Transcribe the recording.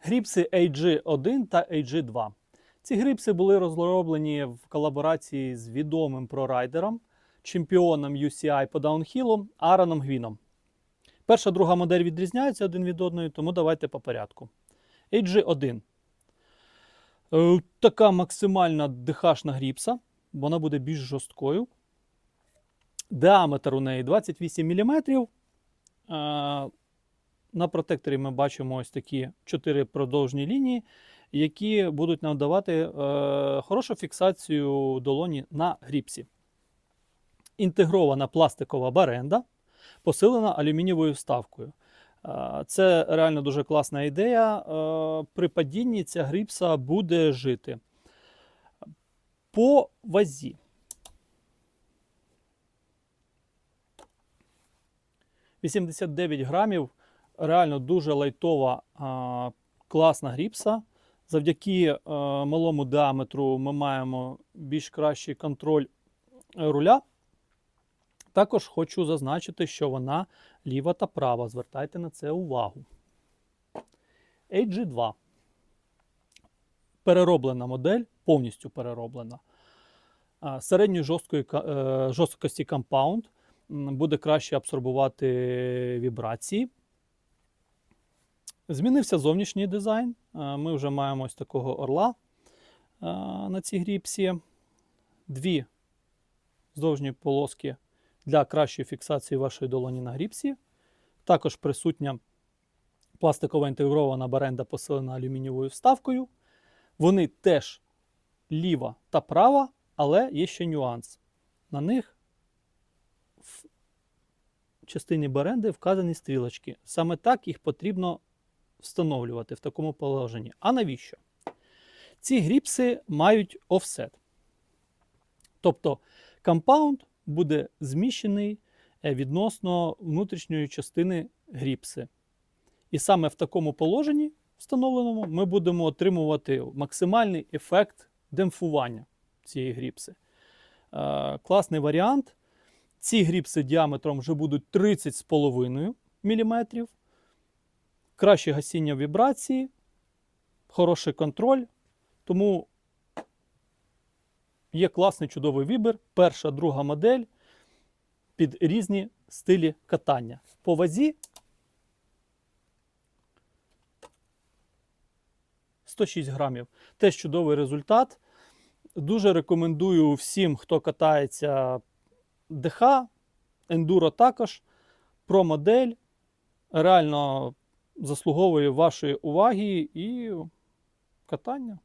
Гріпси AG1 та AG2. Ці гріпси були розроблені в колаборації з відомим прорайдером, чемпіоном UCI по даунхілу Аароном Гвіном. Перша друга модель відрізняються один від одної, тому давайте по порядку. AG1. Е, Така максимальна дихашна гріпса, вона буде більш жорсткою. Діаметр у неї 28 мм. На протекторі ми бачимо ось такі чотири продовжні лінії, які будуть нам давати е, хорошу фіксацію долоні на гріпсі. Інтегрована пластикова баренда, посилена алюмінієвою вставкою. Е, Це реально дуже класна ідея. Е, При падінні ця гріпса буде жити. По вазі. «89 грамів реально дуже лайтова, класна гріпса. Завдяки е, малому діаметру ми маємо більш кращий контроль е, руля. Також хочу зазначити, що вона ліва та права. Звертайте на це увагу. AG2. Перероблена модель, повністю перероблена. Середньої жорсткої, е, жорсткості компаунд буде краще абсорбувати вібрації. Змінився зовнішній дизайн. Ми вже маємо ось такого орла на цій гріпсі. Дві здовжні полоски для кращої фіксації вашої долоні на гріпсі. Також присутня пластикова інтегрована баренда, посилена алюмінієвою вставкою. Вони теж ліва та права, але є ще нюанс. На них в частині баренди вказані стрілочки. Саме так їх потрібно встановлювати в такому положенні. А навіщо? Ці гріпси мають офсет. Тобто компаунд буде зміщений е, відносно внутрішньої частини гріпси. І саме в такому положенні встановленому ми будемо отримувати максимальний ефект демпфування цієї гріпси. Е, класний варіант. Ці гріпси діаметром вже будуть 30,5 мм. Краще гасіння вібрації, хороший контроль. Тому є класний чудовий вибір. Перша, друга модель під різні стилі катання. По вазі 106 грамів. Теж чудовий результат. Дуже рекомендую всім, хто катається ДХ, ендуро також. Про модель реально заслуговує вашої уваги і катання.